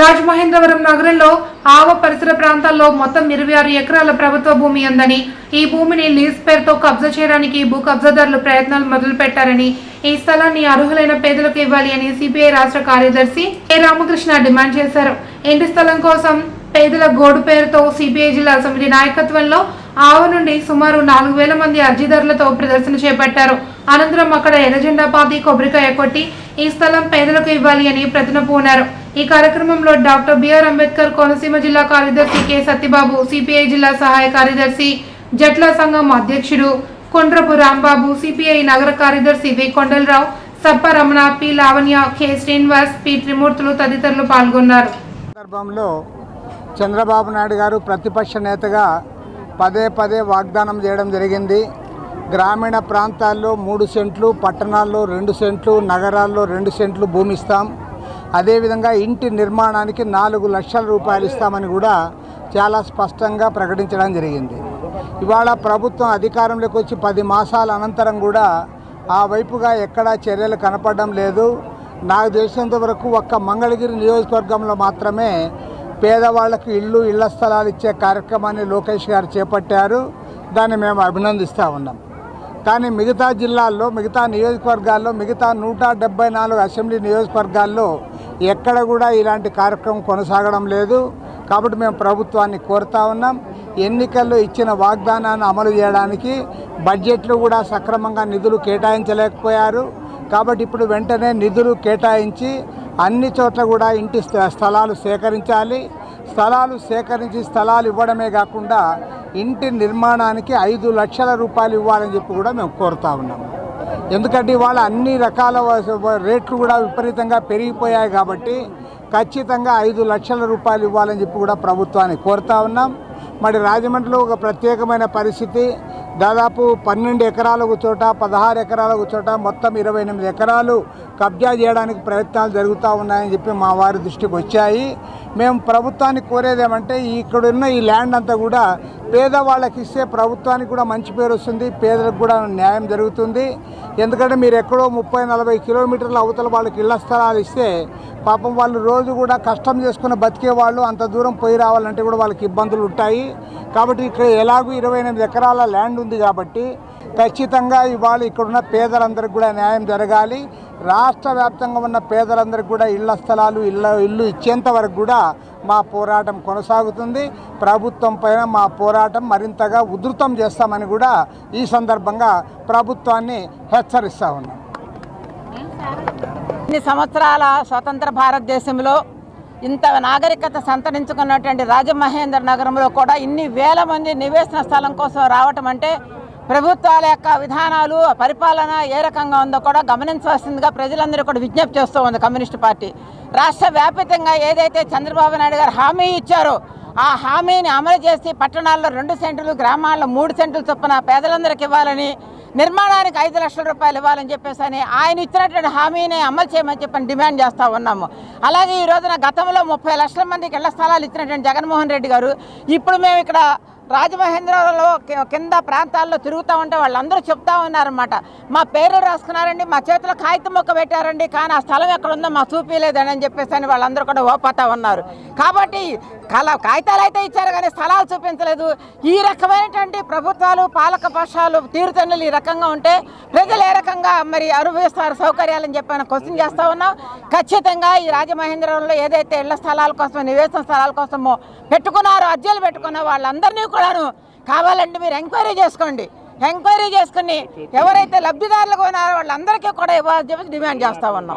రాజమహేంద్రవరం నగరంలో ఆవ పరిసర ప్రాంతాల్లో మొత్తం ఇరవై ఆరు ఎకరాల ప్రభుత్వ భూమి ఉందని ఈ భూమిని లీజ్ పేరుతో కబ్జా చేయడానికి భూ కబ్జాదారులు ప్రయత్నాలు మొదలుపెట్టారని ఈ స్థలాన్ని అర్హులైన పేదలకు ఇవ్వాలి అని సిపిఐ రాష్ట్ర కార్యదర్శి కె రామకృష్ణ డిమాండ్ చేశారు. ఇంటి స్థలం కోసం పేదల గోడు పేరుతో సిపిఐ జిల్లా సమితి నాయకత్వంలో ఆవ నుండి సుమారు నాలుగు వేల మంది అర్జీదారులతో ప్రదర్శన చేపట్టారు. అనంతరం అక్కడ ఎర్రజెండా పాతి కొబ్బరికాయ కొట్టి ఈ స్థలం పేదలకు ఇవ్వాలి అని ప్రతిన పూనారు. ఈ కార్యక్రమంలో డాక్టర్ బిఆర్ అంబేద్కర్ కోనసీమ జిల్లా కార్యదర్శి కె సత్యబాబు సిపిఐ జిల్లా సహాయ కార్యదర్శి జట్ల సంఘం అధ్యక్షుడు కొండ్రపు రాంబాబు సిపిఐ నగర కార్యదర్శి V. Kondalarao Sappa Ramana P. Lavanya K. Srinivas P. Trimurthulu తదితరులు పాల్గొన్నారు. సందర్భంలో చంద్రబాబు నాయుడు గారు ప్రతిపక్ష నేతగా పదే పదే వాగ్దానం చేయడం జరిగింది. గ్రామీణ ప్రాంతాల్లో మూడు సెంట్లు పట్టణాల్లో రెండు సెంట్లు నగరాల్లో రెండు సెంట్లు భూమిస్తాం. అదేవిధంగా ఇంటి నిర్మాణానికి నాలుగు లక్షల రూపాయలు ఇస్తామని కూడా చాలా స్పష్టంగా ప్రకటించడం జరిగింది. ఇవాళ ప్రభుత్వం అధికారంలోకి వచ్చి పది మాసాల అనంతరం కూడా ఆ వైపుగా ఎక్కడా చర్యలు కనపడడం లేదు. నాకు తెలిసినంత వరకు ఒక్క మంగళగిరి నియోజకవర్గంలో మాత్రమే పేదవాళ్ళకు ఇళ్ళు ఇళ్ళ స్థలాలు ఇచ్చే కార్యక్రమాన్ని లోకేష్ గారు చేపట్టారు. దాన్ని మేము అభినందిస్తూ ఉన్నాం. కానీ మిగతా జిల్లాల్లో మిగతా నియోజకవర్గాల్లో మిగతా నూట డెబ్బై నాలుగు అసెంబ్లీ నియోజకవర్గాల్లో ఎక్కడ కూడా ఇలాంటి కార్యక్రమం కొనసాగడం లేదు. కాబట్టి మేము ప్రభుత్వాన్ని కోరుతా ఉన్నాం. ఎన్నికల్లో ఇచ్చిన వాగ్దానాన్ని అమలు చేయడానికి బడ్జెట్లో కూడా సక్రమంగా నిధులు కేటాయించలేకపోయారు. కాబట్టి ఇప్పుడు వెంటనే నిధులు కేటాయించి అన్ని చోట్ల కూడా ఇంటి స్థ- స్థలాలు సేకరించాలి. స్థలాలు సేకరించి స్థలాలు ఇవ్వడమే కాకుండా ఇంటి నిర్మాణానికి ఐదు లక్షల రూపాయలు ఇవ్వాలని చెప్పి కూడా మేము కోరుతా ఉన్నాము ఎందుకంటే ఇవాళ అన్ని రకాల రేట్లు కూడా విపరీతంగా పెరిగిపోయాయి కాబట్టి ఖచ్చితంగా ఐదు లక్షల రూపాయలు ఇవ్వాలని చెప్పి కూడా ప్రభుత్వాన్ని కోరుతా ఉన్నాం. మరి రాజమండ్రిలో ఒక ప్రత్యేకమైన పరిస్థితి. దాదాపు పన్నెండు ఎకరాలకు చోట పదహారు ఎకరాలకు చోట మొత్తం ఇరవై ఎనిమిది ఎకరాలు కబ్జా చేయడానికి ప్రయత్నాలు జరుగుతూ ఉన్నాయని చెప్పి మా వారి దృష్టికి వచ్చాయి. మేము ప్రభుత్వాన్ని కోరేదేమంటే ఇక్కడున్న ఈ ల్యాండ్ అంతా కూడా పేదవాళ్ళకి ఇస్తే ప్రభుత్వానికి కూడా మంచి పేరు వస్తుంది. పేదలకు కూడా న్యాయం జరుగుతుంది. ఎందుకంటే మీరు ఎక్కడో ముప్పై నలభై కిలోమీటర్ల అవతల వాళ్ళకి ఇళ్ళ స్థలాలు ఇస్తే పాపం వాళ్ళు రోజు కూడా కష్టం చేసుకుని బతికే వాళ్ళు అంత దూరం పోయి రావాలంటే కూడా వాళ్ళకి ఇబ్బందులు ఉంటాయి. కాబట్టి ఇక్కడ ఎలాగూ ఇరవై ఎనిమిది ఎకరాల ల్యాండ్ ఉంది కాబట్టి ఖచ్చితంగా ఇవాళ ఇక్కడున్న పేదలందరికీ కూడా న్యాయం జరగాలి. రాష్ట్ర వ్యాప్తంగా ఉన్న పేదలందరికీ కూడా ఇళ్ళ స్థలాలు ఇళ్ళ ఇల్లు ఇచ్చేంత వరకు కూడా మా పోరాటం కొనసాగుతుంది. ప్రభుత్వం పైన మా పోరాటం మరింతగా ఉధృతం చేస్తామని కూడా ఈ సందర్భంగా ప్రభుత్వాన్ని హెచ్చరిస్తా ఉన్నాం. ఇన్ని సంవత్సరాల స్వతంత్ర భారతదేశంలో ఇంత నాగరికత సంతరించుకున్నటువంటి రాజమహేంద్ర నగరంలో కూడా ఇన్ని వేల మంది నివేశన స్థలం కోసం రావటం అంటే ప్రభుత్వాల యొక్క విధానాలు పరిపాలన ఏ రకంగా ఉందో కూడా గమనించవలసిందిగా ప్రజలందరూ కూడా విజ్ఞప్తి చేస్తూ ఉంది కమ్యూనిస్ట్ పార్టీ. రాష్ట్ర వ్యాపితంగా ఏదైతే చంద్రబాబు నాయుడు గారు హామీ ఇచ్చారో ఆ హామీని అమలు చేసి పట్టణాల్లో రెండు సెంట్లు గ్రామాల్లో మూడు సెంట్లు చొప్పున పేదలందరికీ ఇవ్వాలని నిర్మాణానికి ఐదు లక్షల రూపాయలు ఇవ్వాలని చెప్పేసి అని ఆయన ఇచ్చినటువంటి హామీని అమలు చేయమని చెప్పని డిమాండ్ చేస్తూ ఉన్నాము. అలాగే ఈ రోజున గతంలో ముప్పై లక్షల మందికి ఇళ్ళ స్థలాలు ఇచ్చినటువంటి జగన్మోహన్ రెడ్డి గారు ఇప్పుడు మేము ఇక్కడ రాజమహేంద్రలో కింద ప్రాంతాల్లో తిరుగుతూ ఉంటే వాళ్ళందరూ చెప్తా ఉన్నారన్నమాట. మా పేర్లు రాసుకున్నారండి మా చేతిలో కాగితం మొక్క పెట్టారండి కానీ ఆ స్థలం ఎక్కడ ఉందో మాకు చూపించలేదని చెప్పేసి అని వాళ్ళందరూ కూడా ఓపోతా ఉన్నారు. కాబట్టి కల కాగితాలు అయితే ఇచ్చారు కానీ స్థలాలు చూపించలేదు. ఈ రకమైనటువంటి ప్రభుత్వాలు పాలక పక్షాలు తీరుతన్నులు ఈ రకంగా ఉంటే ప్రజలు ఏ రకంగా మరి అనుభవిస్తారు సౌకర్యాలని చెప్పి క్వశ్చన్ చేస్తా ఉన్నాం. ఖచ్చితంగా ఈ రాజమహేంద్రంలో ఏదైతే ఇళ్ళ స్థలాల కోసమో నివేశన స్థలాల కోసమో పెట్టుకున్నారో అర్జీలు పెట్టుకున్న వాళ్ళందరినీ కూడాను కావాలంటే మీరు ఎంక్వైరీ చేసుకోండి. ఎంక్వైరీ చేసుకుని ఎవరైతే లబ్ధిదారులకు ఉన్నారో వాళ్ళందరికీ కూడా ఇవ్వాలని చెప్పి డిమాండ్ చేస్తా ఉన్నాం.